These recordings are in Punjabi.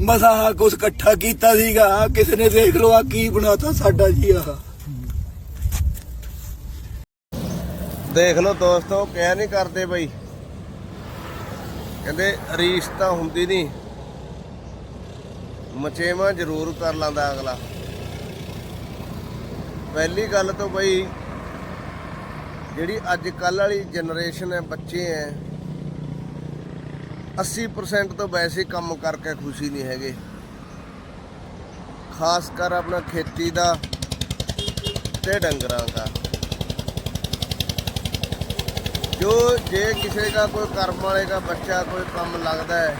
ਮਸਾ ਕੁਛ ਇਕੱਠਾ ਕੀਤਾ ਸੀਗਾ। ਕਿਸੇ ਨੇ ਦੇਖ ਲਓ ਆ ਕੀ ਬਣਾਤਾ ਸਾਡਾ ਜੀ ਆਹ। ਦੇਖ ਲਓ ਦੋਸਤੋ ਕਹਿ ਨਹੀਂ ਕਰਦੇ ਬਈ। ਕਹਿੰਦੇ ਰੀਸ ਤਾਂ ਹੁੰਦੀ ਨਹੀਂ। ਮਚੇਵਾ ਜ਼ਰੂਰ ਕਰ ਲਾਂਦਾ ਅਗਲਾ। ਪਹਿਲੀ ਗੱਲ ਤਾਂ ਬਈ, ਜਿਹੜੀ ਅੱਜ ਕੱਲ ਵਾਲੀ ਜਨਰੇਸ਼ਨ ਹੈ, ਬੱਚੇ ਹੈ 80% ਤੋਂ ਵੈਸੇ ਕੰਮ ਕਰਕੇ ਖੁਸ਼ੀ ਨਹੀਂ ਹੈਗੇ। ਖਾਸ ਕਰ ਆਪਣਾ ਖੇਤੀ ਦਾ ਤੇ ਡੰਗਰਾਂ ਦਾ। ਜੋ ਜੇ ਕਿਸੇ ਦਾ ਕੋਈ ਕਰਮ ਵਾਲੇ ਦਾ ਬੱਚਾ ਕੋਈ ਕੰਮ ਲੱਗਦਾ ਹੈ,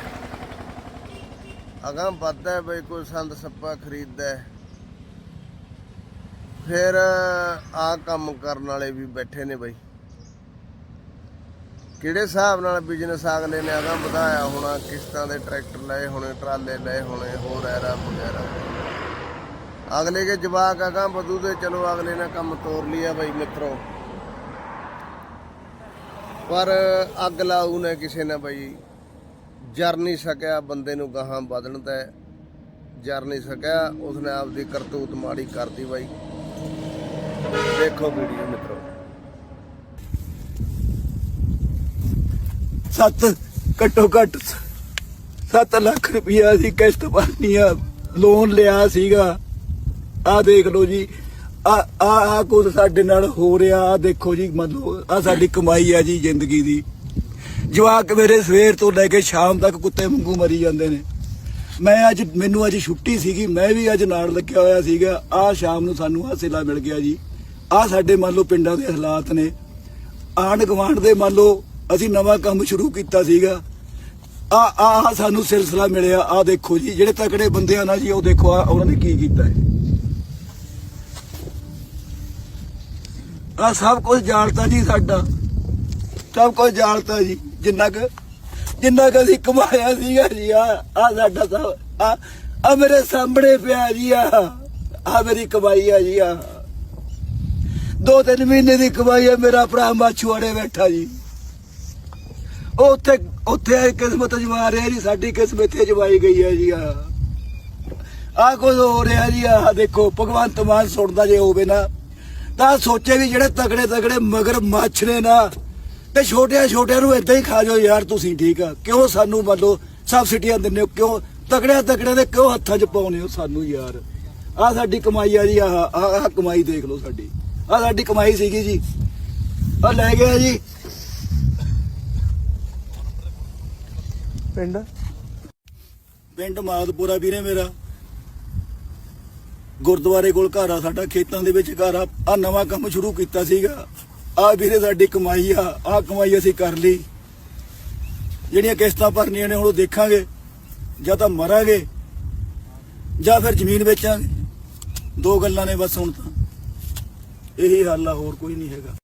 ਅਗਾਂਹ ਵੱਧਦਾ ਹੈ ਬਈ ਕੋਈ ਸੰਦ ਸੱਪਾ ਖਰੀਦਦਾ ਹੈ, ਫਿਰ ਆ ਕੰਮ ਕਰਨ ਵਾਲੇ ਵੀ ਬੈਠੇ ਨੇ ਬਈ। ਕਿਹੜੇ ਹਿਸਾਬ ਨਾਲ ਬਿਜ਼ਨਸ ਅਗਲੇ ਨੇ ਅਗਾਂਹ ਵਧਾਇਆ ਹੋਣਾ, ਕਿਸ਼ਤਾਂ ਦੇ ਟਰੈਕਟਰ ਲਏ ਹੋਣੇ, ਟਰਾਲੇ ਲਏ ਹੋਣੇ, ਹੋਰ ਐਰਾ ਵਗੈਰਾ। ਅਗਲੇ ਕੇ ਜਵਾਕ ਅਗਾਂਹ ਵਧੂ ਤੇ ਚਲੋ ਅਗਲੇ ਨੇ ਕੰਮ ਤੋਰ ਲਿਆ ਬਈ ਮਿੱਤਰੋ। ਪਰ ਅੱਗ ਲਾਊ ਨੇ ਕਿਸੇ ਨੇ ਬਈ, ਜਰ ਨਹੀਂ ਸਕਿਆ, ਬੰਦੇ ਨੂੰ ਗਾਹਾਂ ਵਧਣ ਦਾ ਜਰ ਨਹੀਂ ਸਕਿਆ, ਉਸਨੇ ਆਪਦੀ ਕਰਤੂਤ ਮਾੜੀ ਕਰਤੀ ਬਾਈ। ਦੇਖੋ ਵੀਡੀਓ ਮਿੱਤਰੋ। ਸੱਤ, ਘੱਟੋ ਘੱਟ 7 ਲੱਖ ਰੁਪਇਆ ਅਸੀਂ ਕਿਸ਼ਤ ਭਰਨੀ ਆ ਲੋਨ ਲਿਆ ਸੀਗਾ। ਆ ਦੇਖ ਲਓ ਜੀ, ਆ ਆ ਕੁਝ ਸਾਡੇ ਨਾਲ ਹੋ ਰਿਹਾ ਆ ਦੇਖੋ ਜੀ, ਮਤਲਬ ਆ ਸਾਡੀ ਕਮਾਈ ਆ ਜੀ ਜ਼ਿੰਦਗੀ ਦੀ। ਜਵਾਕ ਮੇਰੇ ਸਵੇਰ ਤੋਂ ਲੈ ਕੇ ਸ਼ਾਮ ਤੱਕ ਕੁੱਤੇ ਵਾਂਗੂ ਮਰੀ ਜਾਂਦੇ ਨੇ। ਮੈਂ ਅੱਜ, ਮੈਨੂੰ ਅੱਜ ਛੁੱਟੀ ਸੀਗੀ, ਮੈਂ ਵੀ ਅੱਜ ਨਾਲ ਲੱਗਿਆ ਹੋਇਆ ਸੀਗਾ। ਆ ਸ਼ਾਮ ਨੂੰ ਸਾਨੂੰ ਹਾਸਿਲਾ ਮਿਲ ਗਿਆ ਜੀ। ਆ ਸਾਡੇ ਮੰਨ ਲਓ ਪਿੰਡਾਂ ਦੇ ਹਾਲਾਤ ਨੇ। ਆਂਢ ਗੁਆਂਢ ਦੇ ਮੰਨ ਲਓ ਅਸੀਂ ਨਵਾਂ ਕੰਮ ਸ਼ੁਰੂ ਕੀਤਾ ਸੀਗਾ। ਆ ਆ ਸਾਨੂੰ ਸਿਲਸਿਲਾ ਮਿਲਿਆ। ਆ ਦੇਖੋ ਜੀ, ਜਿਹੜੇ ਤਕੜੇ ਬੰਦੇ ਆ ਨਾ ਜੀ, ਉਹ ਦੇਖੋ, ਆ, ਉਹਨਾਂ ਨੇ ਕੀ ਕੀਤਾ ਹੈ। ਆ ਸਭ ਕੁਝ ਜਾਣਤਾ ਜੀ ਸਾਡਾ। ਸਭ ਕੁਝ ਜਾਣਤਾ ਜੀ। ਜਿੰਨਾ ਕੁ ਜਿੰਨਾ ਕੁ ਅਸੀਂ ਕਮਾਇਆ ਸੀਗਾ ਜੀ, ਆ ਆ ਸਾਡਾ ਸਭ, ਆ ਆ ਮੇਰੇ ਸਾਹਮਣੇ ਪਿਆ ਜੀ, ਆ। ਆ ਮੇਰੀ ਕਮਾਈ ਆ ਜੀ, ਆ। ਦੋ ਤਿੰਨ ਮਹੀਨੇ ਦੀ ਕਮਾਈ ਆ, ਮੇਰਾ ਭਰਾ ਮਾਛੂਆੜੇ ਬੈਠਾ ਜੀ। ਉਹ ਉੱਥੇ ਉੱਥੇ ਕਿਸਮਤ ਜਮਾ ਰਿਹਾ ਜੀ, ਸਾਡੀ ਕਿਸਮਤ ਇੱਥੇ ਜਵਾਈ ਗਈ ਹੈ ਜੀ ਆ। ਆ ਕੁਝ ਹੋ ਰਿਹਾ ਜੀ, ਆ ਦੇਖੋ, ਭਗਵੰਤ ਮਾਨ ਸੁਣਦਾ ਜੇ ਹੋਵੇ ਨਾ, ਤਾਂ ਸੋਚੇ ਵੀ ਜਿਹੜੇ ਤਗੜੇ ਤਗੜੇ ਮਗਰ ਮੱਛ ਨੇ ਨਾ, ਤੇ ਛੋਟਿਆਂ ਛੋਟਿਆਂ ਨੂੰ ਇਦਾਂ ਹੀ ਖਾ ਜਾਓ, ਯਾਰ ਤੁਸੀਂ ਠੀਕ ਆ। ਕਿਉਂ ਸਾਨੂੰ ਮੰਨੋ ਸਬਸਿਡੀਆਂ ਦਿੰਦੇ ਹੋ, ਕਿਉਂ ਤਗੜਿਆਂ ਤਗੜਿਆਂ ਦੇ ਕਿਉਂ ਹੱਥਾਂ 'ਚ ਪਾਉਨੇ ਹੋ ਸਾਨੂੰ ਯਾਰ? ਆ ਸਾਡੀ ਕਮਾਈ ਆ ਜੀ ਆ ਆ ਕਮਾਈ ਦੇਖ ਲਓ ਸਾਡੀ। ਆ ਸਾਡੀ ਕਮਾਈ ਸੀਗੀ ਜੀ। ਆ ਲੈ ਗਿਆ ਜੀ। ਪਿੰਡ? ਪਿੰਡ ਮਾਦਪੁਰਾ ਵੀਰੇ ਮੇਰਾ। ਗੁਰਦੁਆਰੇ ਕੋਲ ਘਰ ਆ, ਸਾਡਾ ਖੇਤਾਂ ਦੇ ਵਿੱਚ ਘਰ ਆ। ਆ ਨਵਾਂ ਕੰਮ ਸ਼ੁਰੂ ਕੀਤਾ ਸੀਗਾ। ਆ ਵੀਰੇ ਸਾਡੀ ਕਮਾਈ ਆ ਆ ਕਮਾਈ ਅਸੀਂ ਕਰ ਲਈ। ਜਿਹੜੀਆਂ ਕਿਸ਼ਤਾਂ ਭਰਨੀਆਂ ਨੇ, ਹੁਣ ਉਹ ਦੇਖਾਂਗੇ। ਜਾਂ ਤਾਂ ਮਰਾਂਗੇ, ਜਾਂ ਫਿਰ ਜ਼ਮੀਨ ਵੇਚਾਂਗੇ। ਦੋ ਗੱਲਾਂ ਨੇ ਬਸ ਹੁਣ ਤਾਂ। ਇਹੀ ਹੱਲ ਆ, ਹੋਰ ਕੋਈ ਨਹੀਂ ਹੈਗਾ।